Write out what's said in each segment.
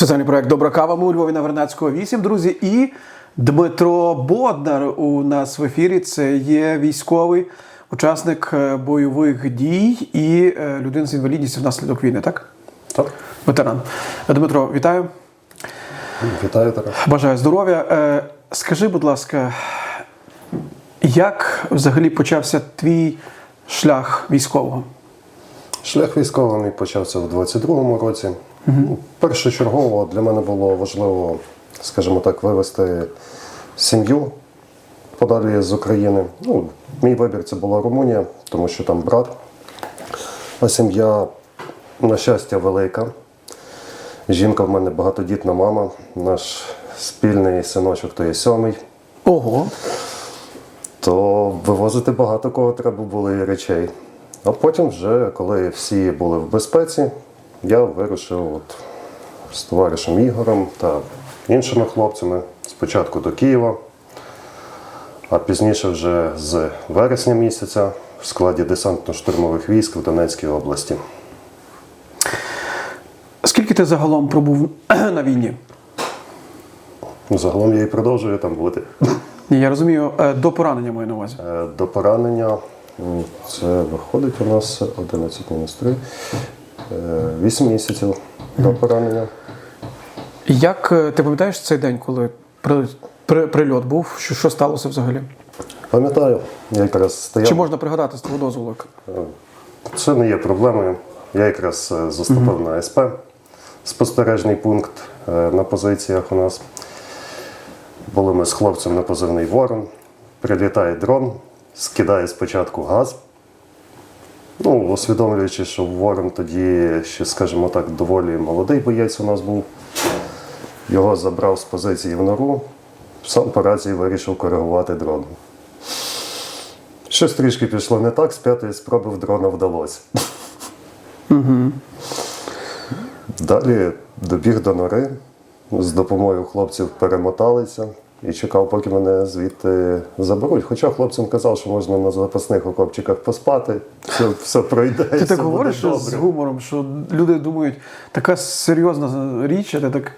Соціальний проект Добра кава. Ми у Львові на Вернадського 8, друзі. І Дмитро Боднар у нас в ефірі. Це є військовий учасник е, бойових дій і е, людина з інвалідністю внаслідок війни, так? Так, Ветеран. Дмитро, вітаю. вітаю Тарас. Бажаю здоров'я. Е, Скажи, будь ласка, як взагалі почався твій шлях військового? Шлях військовий мій почався в 22-му році. Ну, Першочергово для мене було важливо, скажімо так, вивести сім'ю подалі з України. Ну, мій вибір це була Румунія, тому що там брат. А сім'я, на щастя, велика. Жінка в мене багатодітна мама, наш спільний синочок то є сьомий. Ого. то вивозити багато кого треба було і речей. А потім, вже, коли всі були в безпеці, я вирушив от з товаришем Ігорем та іншими хлопцями спочатку до Києва, а пізніше вже з вересня місяця в складі десантно-штурмових військ в Донецькій області. Скільки ти загалом пробув на війні? Загалом я і продовжую там бути. Ні, я розумію, е, до поранення маю на увазі. Е, До поранення це виходить у нас 11 мінус 3, 8 місяців до поранення. Як е, ти пам'ятаєш цей день, коли при, при, прильот був? Що, що сталося взагалі? Пам'ятаю, я якраз стояв. Чи можна пригадати з твого дозволу? Це не є проблемою. Я якраз е, заступив на СП, спостережний пункт е, на позиціях у нас. Були ми з хлопцем на позивний ворон. Прилітає дрон, скидає спочатку газ. Ну, усвідомлюючи, що ворон тоді ще, скажімо так, доволі молодий боєць у нас був. Його забрав з позиції в нору, сам по рації вирішив коригувати дрон. Щось трішки пішло не так, з п'ятої спроби в дрона вдалося. Далі добіг до нори, з допомогою хлопців перемоталися і чекав, поки мене звідти заберуть. Хоча хлопцям казав, що можна на запасних окопчиках поспати, все, все пройде. Ти все так говориш добре. з гумором, що люди думають, така серйозна річ, а ти так.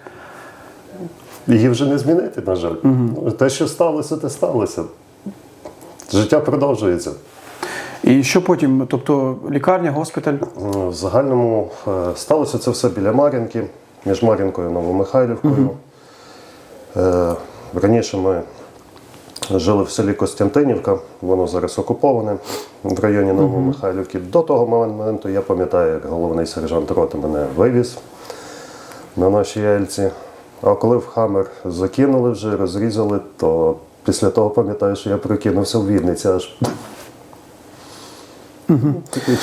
Її вже не змінити, на жаль. Ну, Те, що сталося, те сталося. Життя продовжується. І що потім? Тобто лікарня, госпіталь? В загальному е, сталося це все біля Мар'їнки, між Мар'їнкою і Новомихайлівкою. Е, Раніше ми жили в селі Костянтинівка, воно зараз окуповане в районі Новомихайлівки. До того моменту я пам'ятаю, як головний сержант роти мене вивіз на нашій Ельці. А коли в Хамер закинули вже, розрізали, то після того пам'ятаю, що я прокинувся в Вінниці аж.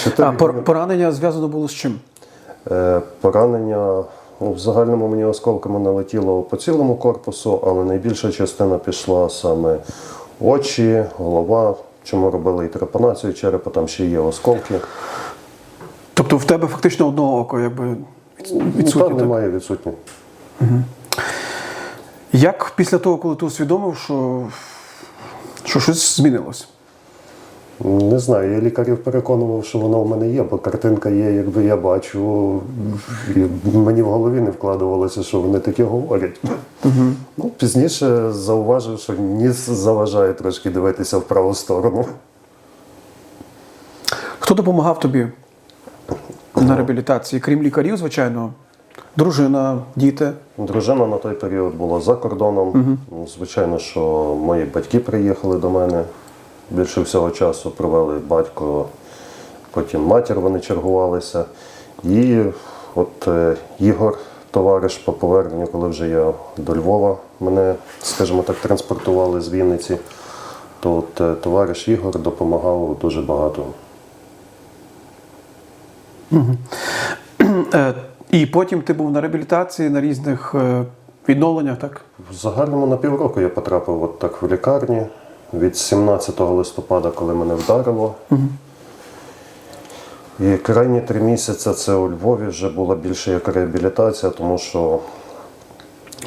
Чотири А пор- поранення зв'язано було з чим? Е, Поранення в загальному мені осколками налетіло по цілому корпусу, але найбільша частина пішла саме очі, голова. Чому робили і трепанацію черепа, там ще є осколки. Тобто в тебе фактично одного око, якби Ну, відсутнє. там так? немає відсутні. Як після того, коли ти усвідомив, що, що щось змінилось? Не знаю, я лікарів переконував, що воно в мене є, бо картинка є, якби я бачу. І мені в голові не вкладувалося, що вони таке говорять. Ну, пізніше зауважив, що ніс заважає трошки дивитися в праву сторону. Хто допомагав тобі на реабілітації? Крім лікарів, звичайно, дружина, діти. Дружина на той період була за кордоном. Ну, Звичайно, що мої батьки приїхали до мене. Більше всього часу провели батько, потім матір вони чергувалися. І от е, Ігор, товариш по поверненню, коли вже я до Львова мене, скажімо так, транспортували з Вінниці, то от, е, товариш Ігор допомагав дуже багато. Е, І потім ти був на реабілітації, на різних відновленнях, так? В загальному на півроку я потрапив от так в лікарні від 17 листопада, коли мене вдарило. І крайні три місяці це у Львові вже була більше як реабілітація, тому що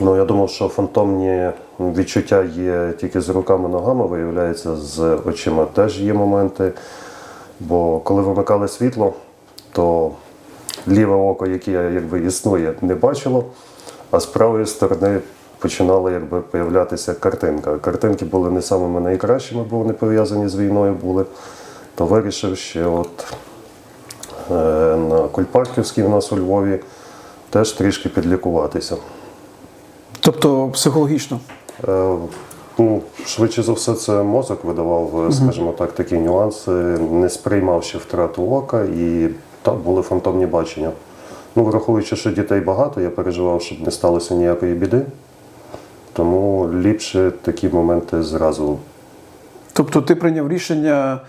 ну, я думав, що фантомні відчуття є тільки з руками-ногами, виявляється, з очима теж є моменти. Бо коли вимикали світло, то ліве око, яке якби існує, не бачило, а з правої сторони починала якби появлятися картинка. Картинки були не самими найкращими, бо вони пов'язані з війною були. То вирішив ще от е, на Кульпарківській у нас у Львові теж трішки підлікуватися. Тобто психологічно. Е, Ну, швидше за все, це мозок видавав, е, скажімо так, такі нюанси, не сприймав ще втрату ока і так були фантомні бачення. Ну, враховуючи, що дітей багато, я переживав, щоб не сталося ніякої біди. Тому ліпше такі моменти зразу. Тобто ти прийняв рішення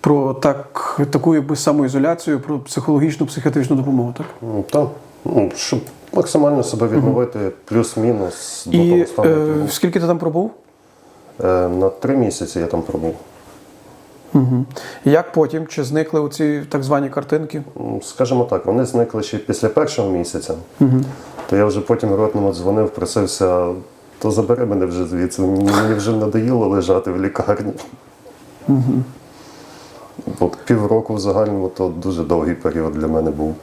про так, таку якби самоізоляцію, про психологічну, психіатричну допомогу, так? Так, Та, ну, щоб максимально себе відновити, плюс-мінус до І того стану. е, скільки ти там пробув? Е, на три місяці я там пробув. Угу. Як потім? Чи зникли оці так звані картинки? Скажімо так, вони зникли ще після першого місяця. То я вже потім ротному дзвонив, просився, то забери мене вже звідси. Мені вже надоїло лежати в лікарні. Бо півроку в загальному то дуже довгий період для мене був.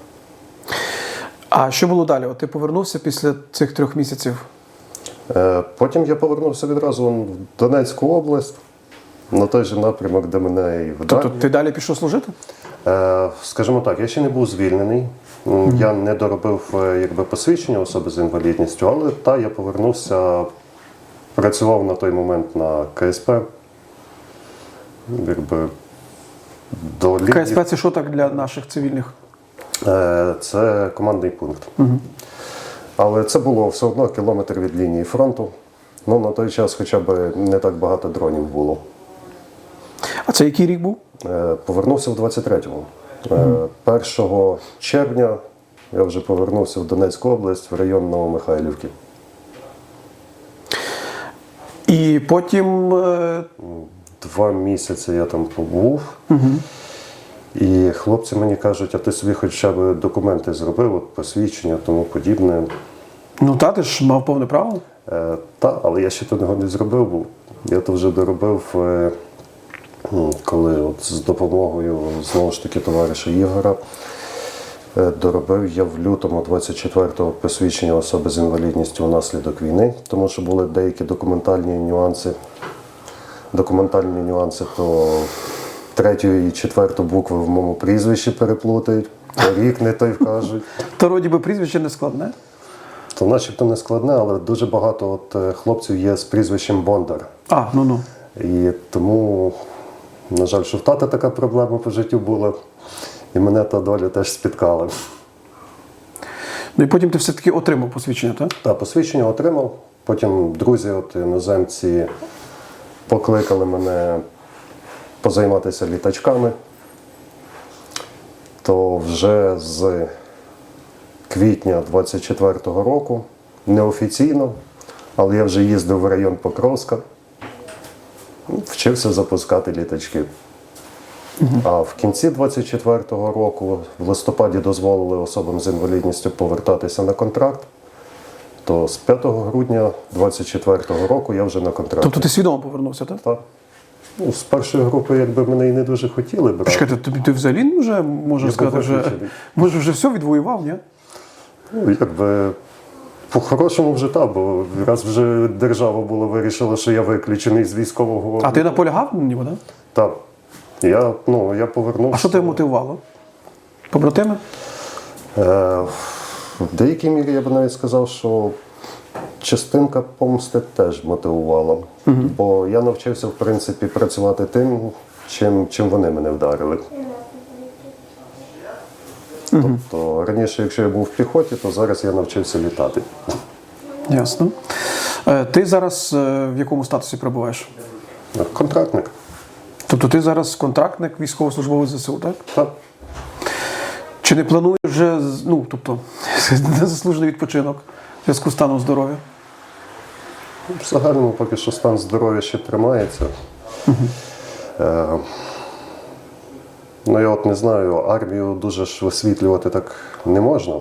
А що було далі? От ти повернувся після цих трьох місяців? Е, Потім я повернувся відразу в Донецьку область, на той же напрямок, де мене і вдарили. Тобто ти далі пішов служити? Е, Скажімо так, я ще не був звільнений. Я не доробив е, якби, посвідчення особи з інвалідністю, але та я повернувся, працював на той момент на КСП. Якби, до. КСП це що так для наших цивільних? Е, Це командний пункт. Але це було все одно кілометр від лінії фронту. Ну, на той час хоча б не так багато дронів було. А це який рік був? Е, Повернувся в 23-му. Е, 1 червня я вже повернувся в Донецьку область в район Новомихайлівки. І потім е, Два місяці я там побув. І хлопці мені кажуть, а ти собі хоча б документи зробив, от посвідчення, тому подібне. ну та ти ж мав повне право. Е, та, але я ще того не зробив, бо я то вже доробив, е, коли от з допомогою знову ж таки товариша Ігора. е, Доробив я в лютому 24-го посвідчення особи з інвалідністю внаслідок війни, тому що були деякі документальні нюанси. Документальні нюанси, то третю і четверту букви в моєму прізвищі переплутають, рік не той вкажуть. То роді би прізвище не складне. То начебто не складне, але дуже багато от, е, хлопців є з прізвищем Бондар. А, ну ну. І тому, на жаль, що в тата така проблема по життю була, і мене та доля теж спіткала. Ну і потім ти все-таки отримав посвідчення, так? Та посвідчення отримав. Потім друзі, от іноземці, покликали мене позайматися літачками. То вже з квітня 24-го року, неофіційно, але я вже їздив в район Покровська, вчився запускати літачки. А в кінці 24-го року, в листопаді, дозволили особам з інвалідністю повертатися на контракт. То з 5 грудня 24-го року я вже на контракті. Тобто ти свідомо повернувся, так? Так. Ну, з першої групи, якби мене і не дуже хотіли брати. Чекайте, тобі ти взагалі вже можна Я сказати, вже, може вже все відвоював, ні? Ну, якби по-хорошому вже так, бо раз вже держава була вирішила, що я виключений з військового. А ти наполягав на нього, так? Так. Я, ну, я повернувся. А що тебе мотивувало? Побратими? Е, в деякій мірі я б навіть сказав, що частинка помсти теж мотивувала. Бо я навчився, в принципі, працювати тим, чим, чим вони мене вдарили. Тобто раніше, якщо я був в піхоті, то зараз я навчився літати. Ясно. Е, Ти зараз е, в якому статусі перебуваєш? Контрактник. Тобто ти зараз контрактник військовослужбовець ЗСУ, так? Так. Чи не плануєш вже ну, тобто, незаслужений відпочинок в зв'язку з станом здоров'я? В загальному поки що стан здоров'я ще тримається. Е, ну, я от не знаю, армію дуже ж висвітлювати так не можна,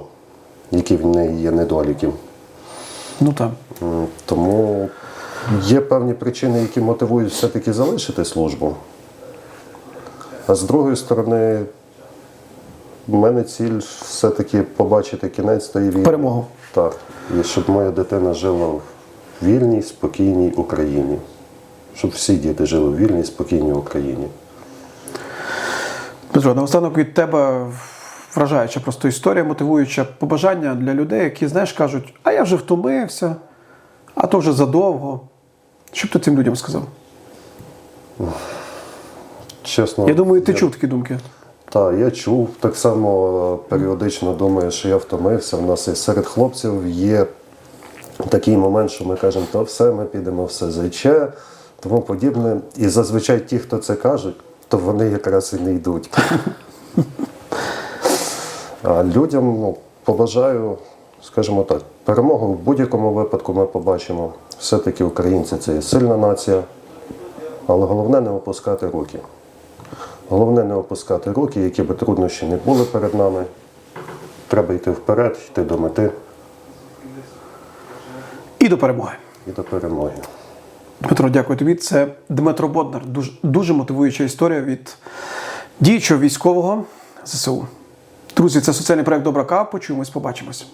які в неї є недоліки. Ну так. Тому є певні причини, які мотивують все-таки залишити службу. А з другої сторони, в мене ціль все-таки побачити кінець тої війни. Перемогу. Так. І щоб моя дитина жила в вільній, спокійній Україні. Щоб всі діти жили в вільній, спокійній Україні. Дмитро, наостанок від тебе вражаюча просто історія, мотивуюча побажання для людей, які, знаєш, кажуть, а я вже втомився, а то вже задовго. Що б ти цим людям сказав? Чесно, Я думаю, ти чув такі думки. Так, я чув. Так само періодично думаю, що я втомився. У нас і серед хлопців є такий момент, що ми кажемо, то все, ми підемо все зайче, тому подібне. І зазвичай ті, хто це кажуть, то вони якраз і не йдуть. А людям ну, побажаю, скажімо так, перемогу в будь-якому випадку ми побачимо. Все-таки українці це є сильна нація, але головне не опускати руки. Головне не опускати руки, які би труднощі не були перед нами. Треба йти вперед, йти до мети І до перемоги. і до перемоги. Дмитро, дякую тобі. Це Дмитро Боднар. Дуже, дуже мотивуюча історія від діючого військового ЗСУ. Друзі, це соціальний проект Добра Кава. Почуємось, побачимось.